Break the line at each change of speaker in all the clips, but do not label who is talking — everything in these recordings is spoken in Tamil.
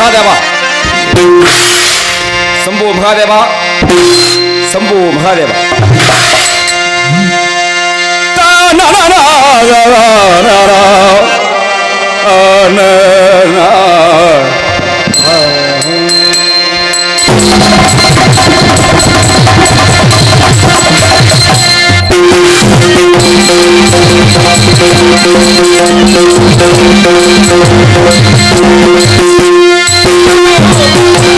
Mahadeva Shambhu Mahadeva Shambhu Mahadeva Thank you.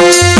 Thank you.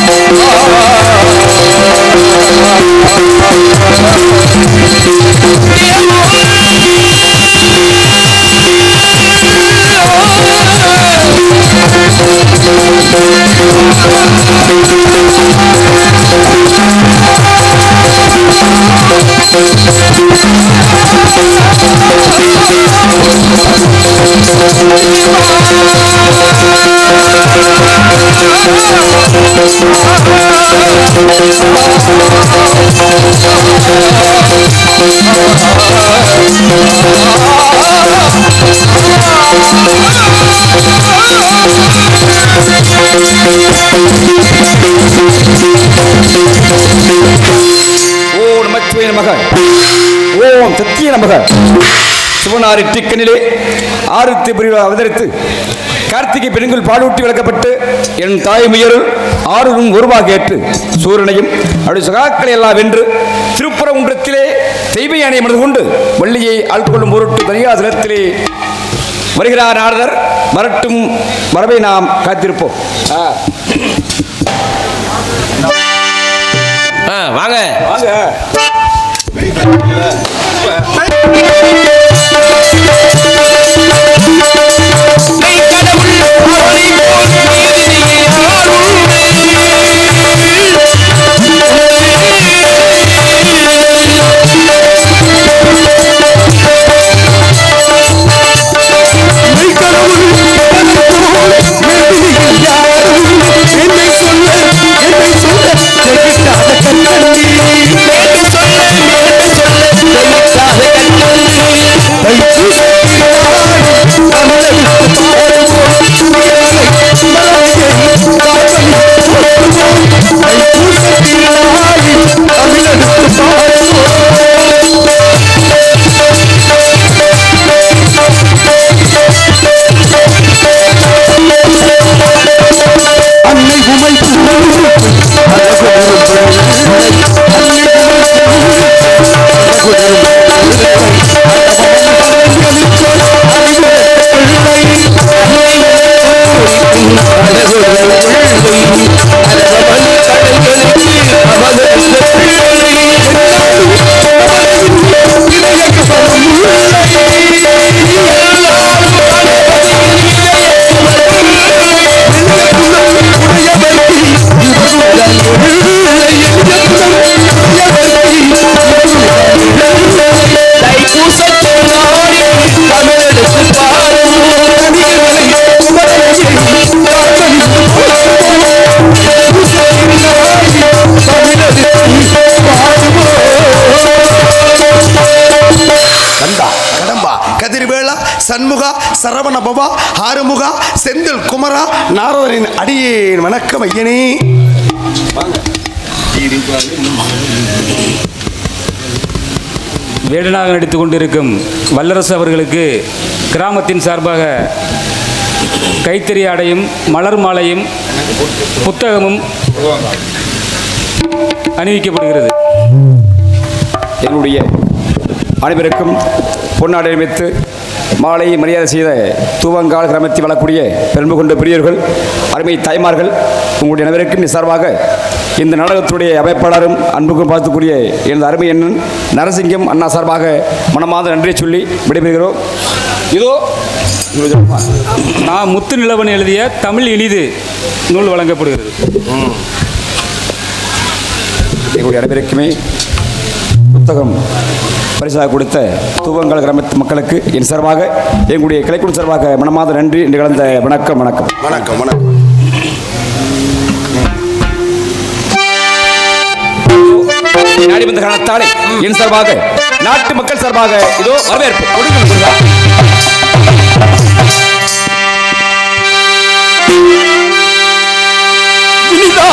நமக சிவனாரி டிக்கனிலே ஆறுத்தி பிரிவு அவதரித்து
கார்த்திகை பெண்கள் பாலூட்டி வளர்க்கப்பட்டு என் தாய் முயல் ஆறும் உருவாக ஏற்று சூரனையும் அப்படி சகாக்களை எல்லாம் வென்று திருப்பரங்குன்றத்திலே தெய்வ யானை மனது கொண்டு வள்ளியை ஆட்கொள்ளும் பொருட்டு தனியாசலத்திலே வருகிறார் நாரதர். வரட்டும் வரவை நாம் காத்திருப்போம்.
வாங்க.
வாங்க.
கடம்பா
வேடனாக நடித்து கொண்டிருக்கும் வல்லரசு அவர்களுக்கு கிராமத்தின் சார்பாக கைத்தறி ஆடையும் மலர் மாலையும் புத்தகமும் அணிவிக்கப்படுகிறது.
என்னுடைய அனைவருக்கும் பொன்னாடை அமைத்து மாலை மரியாதை செய்த தூவங்கால் கிராமத்தில் வாழக்கூடிய பெரும்பு கொண்ட பெரியவர்கள் அருமை தாய்மார்கள் உங்களுடைய அனைவருக்கும் சார்பாக இந்த நாடகத்துடைய அமைப்பாளரும் அன்புக்கும் பார்த்துக்கூடிய எனது அருமை எண்ணன் நரசிங்கம் அண்ணா சார்பாக மனமாத நன்றியை சொல்லி விடைபெறுகிறோம். இதோ
நான் முத்து நிலவன் எழுதிய தமிழ் இனிது நூல் வழங்கப்படுகிறது.
எங்களுடைய அனைவருக்குமே புத்தகம் பரிசாக கொடுத்த தூவங்கால் கிராமத்து மக்களுக்கு என் சார்பாக எங்களுடைய கிளைக்குழு சார்பாக மனமாத நன்றி என்று கலந்த வணக்கம் வணக்கம்.
வணக்கம் வணக்கம்.
நாடி வந்த காரணத்தாலே என் சார்பாக நாட்டு மக்கள் சார்பாக இதோ வரவேற்பு. கொடுங்கள்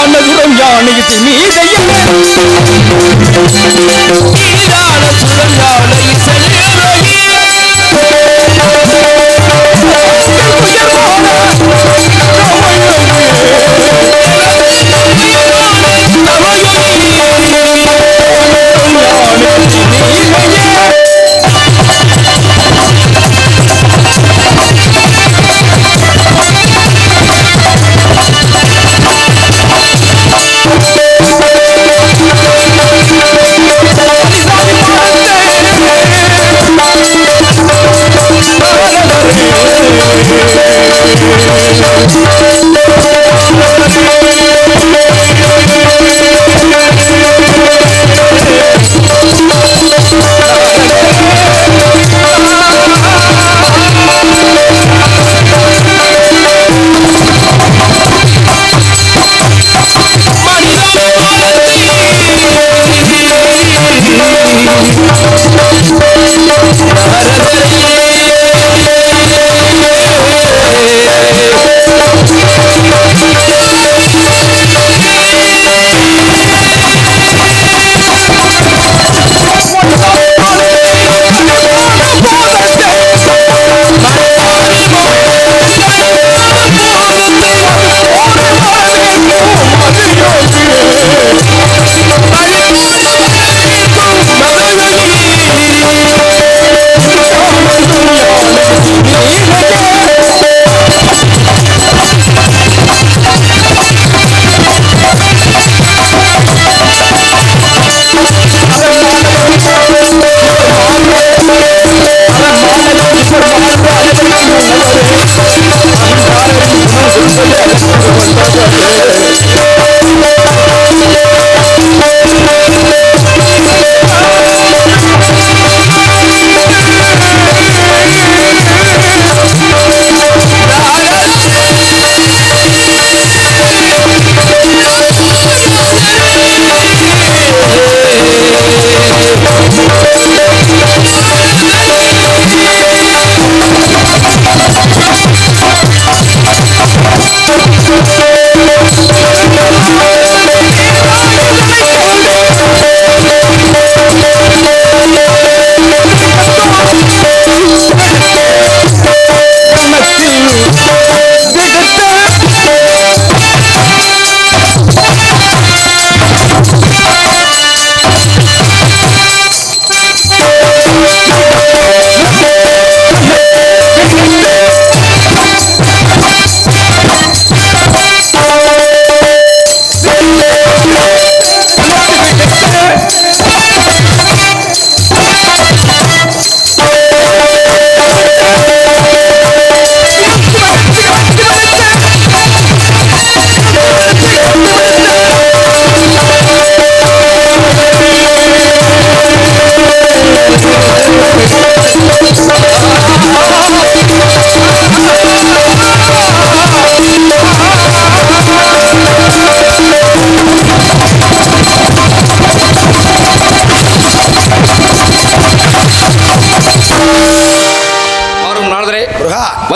தானதுரம் யானைக்கு மீதையில் நீரான சுரம் யானை Yeah.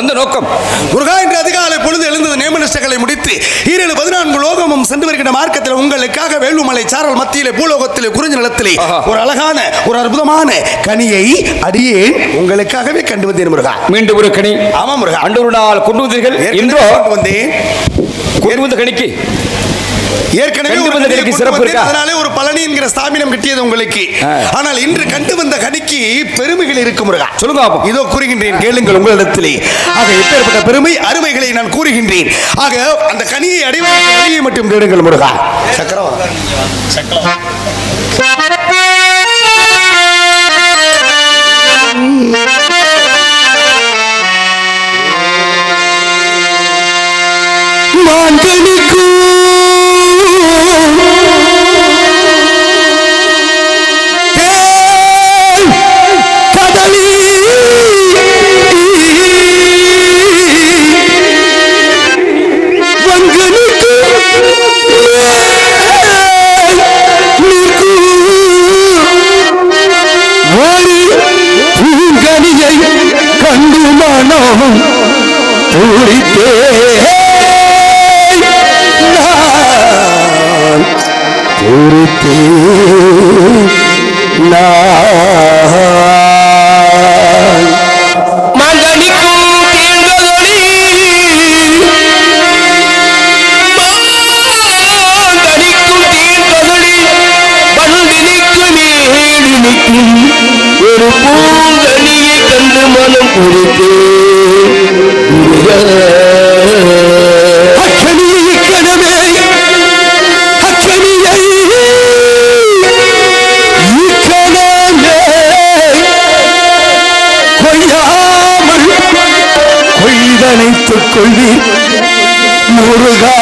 வந்த நோக்கம்.
முருகா இன்று அதிகாலை பொழுது எழுந்தது நேமனிஷ்டங்களை முடித்து ஈரேழு பதினான்கு லோகமும் சென்று வருகின்ற மார்க்கத்தில் உங்களுக்காக வேலுமலை சாரல் மத்தியிலே பூலோகத்திலே குறிஞ்சி நிலத்திலே. ஒரு அழகான ஒரு அற்புதமான கனியை அடியேன் உங்களுக்காகவே கண்டு வந்தேன் முருகா.
மீண்டும் ஒரு கனி.
ஆமா முருகா.
அன்று நாள் கொண்டு வந்தீர்கள்.
கொண்டு வந்தேன்.
கொண்டு வந்த
ஏற்கனவே
கனிக்கு சிறப்பு. இருக்கா?
அதனாலே ஒரு பழனி என்கிற ஸ்தாபினம் கிட்டியது உங்களுக்கு. ஆனால் இன்று கண்டு வந்த கனிக்கு பெருமைகள் இருக்கு முருகா
சொல்லுங்க பாப்போம்.
இதோ கூறுகின்றேன் கேளுங்கள் உங்களிடத்திலே ஆக எப்பேற்பட்ட பெருமை அருமைகளை நான் கூறுகின்றேன் ஆக அந்த கனியை அடைவதற்கு வழியை மட்டும் தேடுங்கள் முருகா சக்கரவா
பூங்கனியை மனம் பூரித்தே பூரித்தே நான்
மங்கனிக்கும் தேங்கொலி ஒரு பூங்கனியை கண்டு மனம்
பொறுத்தே கொய்தனைத்துக் கொள்வீர். முருகா.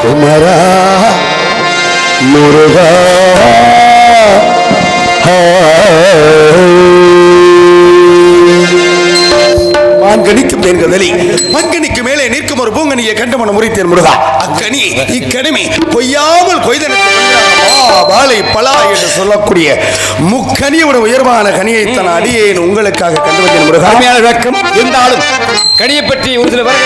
குமரா. முருகா.
மான்கனிக்கும் தேன்கதலி மண்கனிக்கு மேலே நிற்கும் ஒரு பூங்கனியை கண்டு மனம் முறித்தேன் முருகா. அக்கனி இக்கனிமை கொய்யாமல் கொய்தனுக்கு பாலை பலா என்று சொல்லக்கூடிய முக்கனியோட உயர்வான கனியை தன் அடியேன் உங்களுக்காக கண்டு வந்தேன் முருகா.
அருமையான விளக்கம். இருந்தாலும் கனியை பற்றி ஒரு சில வரை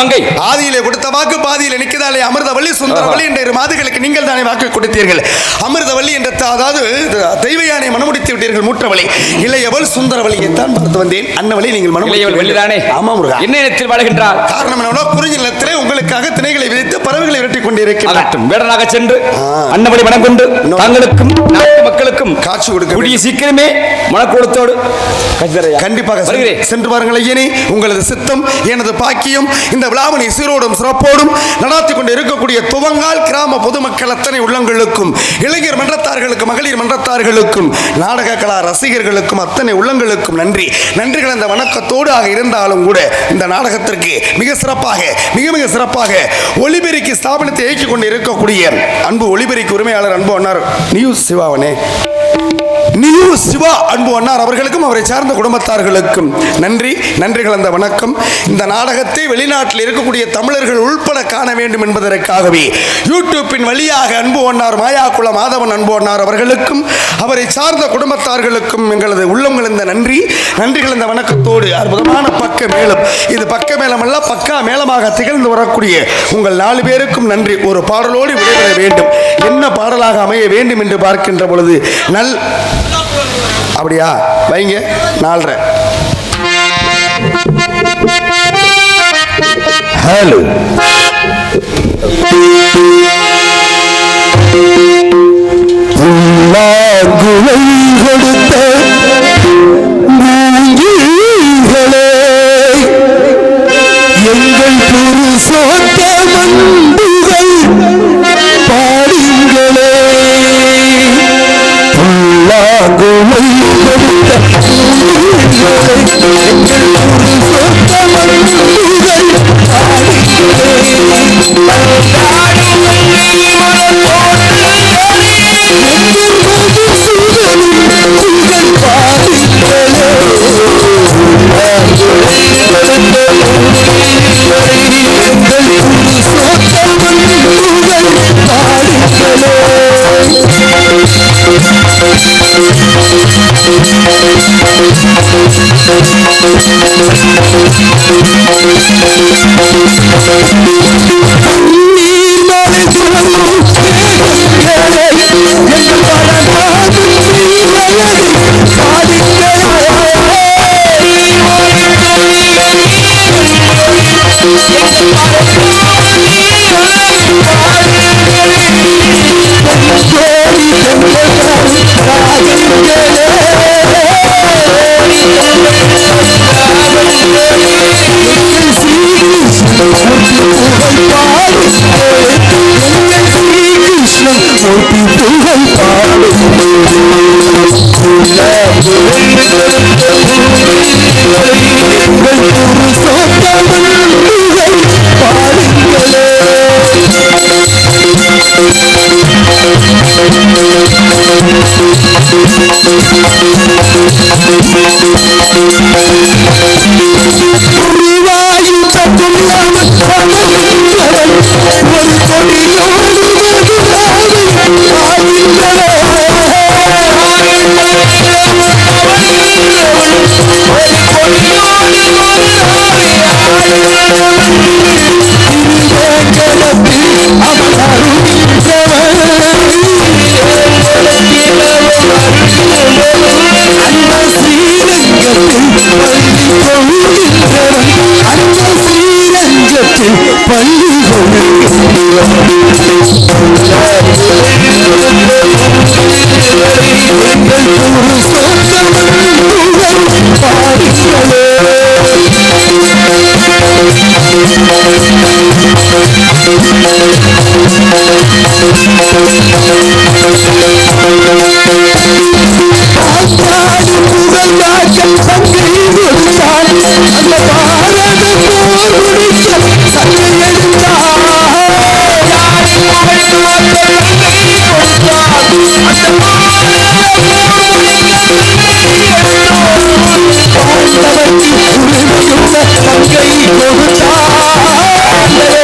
மங்கை.
ஆதியிலே கொடுத்த வாக்கு பாதியிலே நிற்கதாலே அமிர்தவள்ளி சுந்தரவள்ளி என்ற இரு மாதுகளுக்கு நீங்கள் தானே வாக்கு கொடுத்தீர்கள். அமிர்தவள்ளி என்ற அதாவது தெய்வ யானை மனமுடித்து விட்டீர்கள் மூற்றவழி இளையவள் சுந்தரவழியை தான் பார்த்து வந்தேன். அன்னவழி நீங்கள்
இளையவள்
மனமுடித்து
வெள்ளிதானே?
ஆமா முருகா.
என்ன இடத்தில் வாழ்கின்றார்?
காரணம் என்னவென்னா குறிஞ்சி நிலத்திலே உங்களுக்காக திணைகளை கொண்டிருக்கிறார்
அகற்றும் வேடனாக சென்று. அன்னபடி மனம் கொண்டு தாங்களுக்கும் மக்களுக்கும்
காட்சி கொடுக்க
கூடிய சீக்கிரமே மனக்கோலத்தோடு கஜதரையா.
கண்டிப்பாக சென்று- பாருங்கள் ஐயனே உங்களது சித்தம் எனது பாக்கியம் இந்த விழாவினை சீரோடும் சிறப்போடும் நடாத்தி கொண்டு இருக்கக்கூடிய துவங்கால் கிராம பொதுமக்கள் அத்தனை உள்ளங்களுக்கும் இளைஞர் மன்றத்தார்களுக்கும் மகளிர் மன்றத்தார்களுக்கும் நாடக கலா ரசிகர்களுக்கும் அத்தனை உள்ளங்களுக்கும் நன்றி. நன்றிகள் அந்த வணக்கத்தோடு ஆக இருந்தாலும் கூட இந்த நாடகத்திற்கு மிக சிறப்பாக மிக மிக சிறப்பாக ஒளிபெருக்கி ஸ்தாபனத்தை இயக்கிக் கொண்டு இருக்கக்கூடிய அன்பு ஒளிபெருக்கு உரிமையாளர் அன்பு அண்ணார் நியூஸ் சிவாவனே. நியூ சிவா அன்பு அண்ணார் அவர்களுக்கும் அவரை சார்ந்த குடும்பத்தார்களுக்கும் நன்றி. நன்றி கலந்த வணக்கம். இந்த நாடகத்தை வெளிநாட்டில் இருக்கக்கூடிய தமிழர்கள் உள்பட காண வேண்டும் என்பதற்காகவே யூடியூப்பின் வழியாக அன்பு அண்ணார் மாயாக்குளம் மாதவன் அன்பு அண்ணார் அவர்களுக்கும் அவரை சார்ந்த குடும்பத்தார்களுக்கும் எங்களது உள்ளம் கலந்த நன்றி. நன்றி கலந்த வணக்கத்தோடு அற்புதமான பக்க மேளம். இது பக்க மேளம் அல்ல பக்கா மேளமாக திகழ்ந்து வரக்கூடிய உங்கள் நாலு பேருக்கும் நன்றி. ஒரு பாடலோடு விடைபெற வேண்டும். என்ன பாடலாக அமைய வேண்டும் என்று பார்க்கின்ற பொழுது நல் அப்படியா? வைங்க நாலரை.
ஹலோ. புல்லாங்குழை கொடுத்த மூங்கில்களே எங்கள் புல்லாங்குழை கொடுத்த மூங்கில்களே ஒரு புருஷோத்த மண்டுகள்
இதை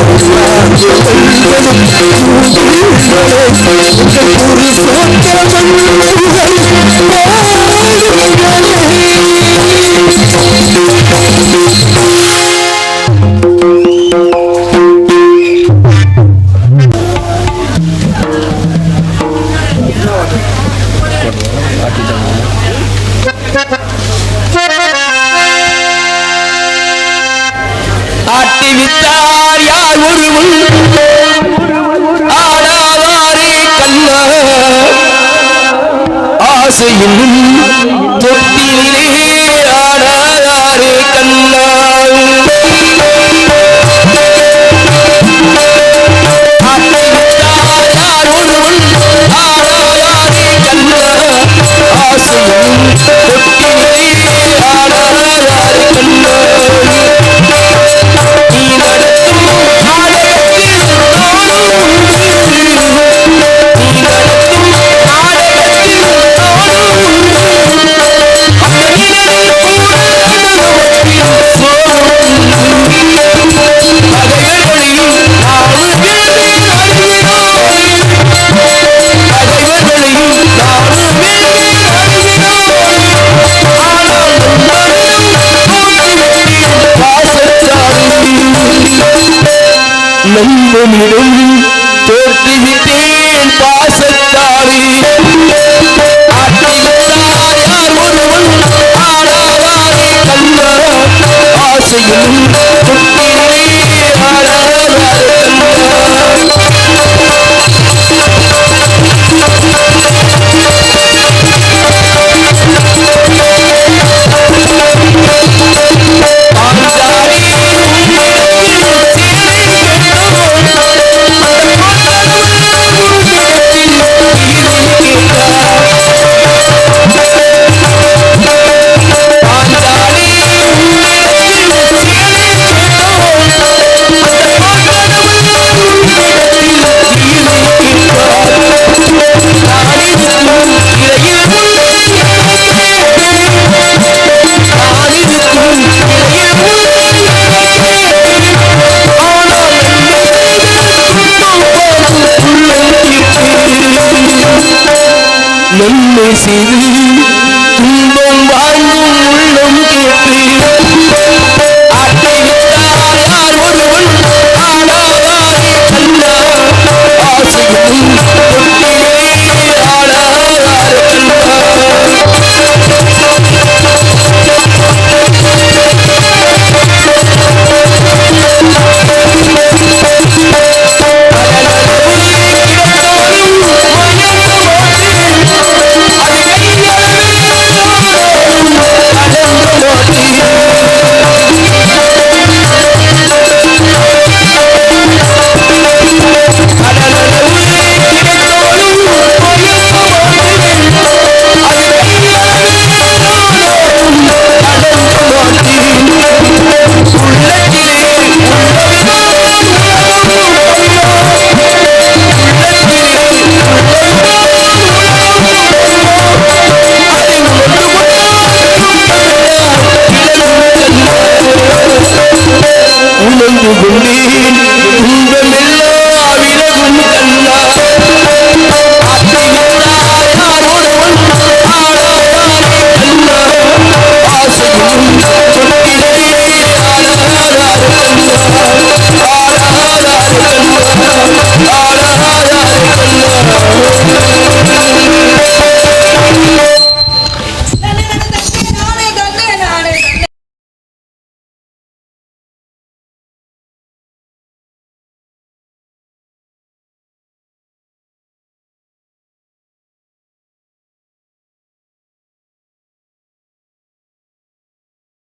பாடம் ஆட்டி